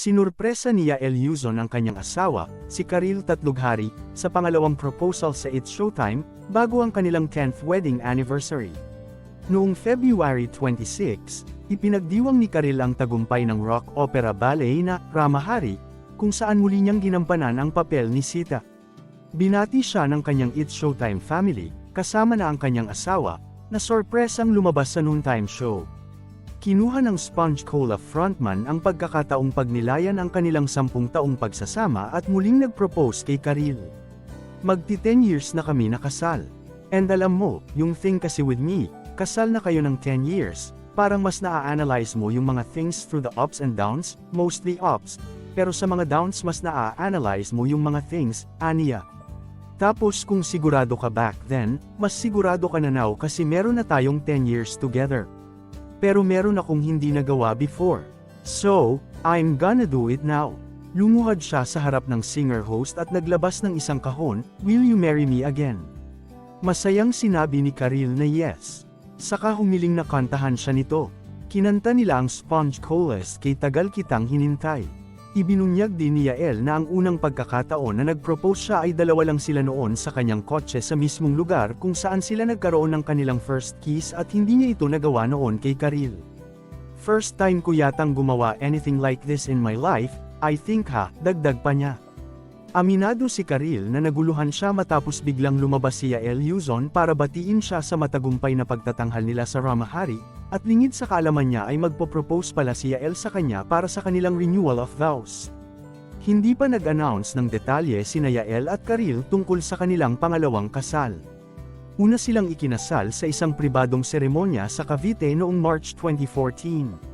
Sinurpresa ni Yael Yuzon ang kanyang asawa, si Karil Tatlughari, sa pangalawang proposal sa It's Showtime, bago ang kanilang 10th wedding anniversary. Noong February 26, ipinagdiwang ni Karil ang tagumpay ng rock opera ballet na Ramahari, kung saan muli niyang ginampanan ang papel ni Sita. Binati siya ng kanyang It's Showtime family, kasama na ang kanyang asawa, na sorpresang lumabas sa noontime show. Kinuha ng Sponge Cola frontman ang pagkakataong pagnilayan ang kanilang sampung taong pagsasama at muling nag-propose kay Karil. Magti 10 years na kami nakasal. And alam mo, yung thing kasi with me, kasal na kayo ng 10 years, parang mas naa-analyze mo yung mga things through the ups and downs, mostly ups, pero sa mga downs mas naa-analyze mo yung mga things, aniya. Tapos kung sigurado ka back then, mas sigurado ka na now kasi meron na tayong 10 years together. Pero meron akong hindi nagawa before. So, I'm gonna do it now. Lumuhad siya sa harap ng singer-host at naglabas ng isang kahon, Will you marry me again? Masayang sinabi ni Karil na yes. Saka humiling na kantahan siya nito. Kinanta nila ang Sponge Colas kay tagal kitang hinintay. Ibinunyag din ni Yael na ang unang pagkakataon na nag-propose siya ay dalawa lang sila noon sa kanyang kotse sa mismong lugar kung saan sila nagkaroon ng kanilang first kiss at hindi niya ito nagawa noon kay Karil. First time ko yatang gumawa anything like this in my life, I think ha, dagdag pa niya. Aminado si Karil na naguluhan siya matapos biglang lumabas si Yael Yuzon para batiin siya sa matagumpay na pagtatanghal nila sa Ramahari, at lingid sa kaalaman niya ay magpo-propose pala si Yael sa kanya para sa kanilang renewal of vows. Hindi pa nag-announce ng detalye sina Yael at Karil tungkol sa kanilang pangalawang kasal. Una silang ikinasal sa isang pribadong seremonya sa Cavite noong March 2014.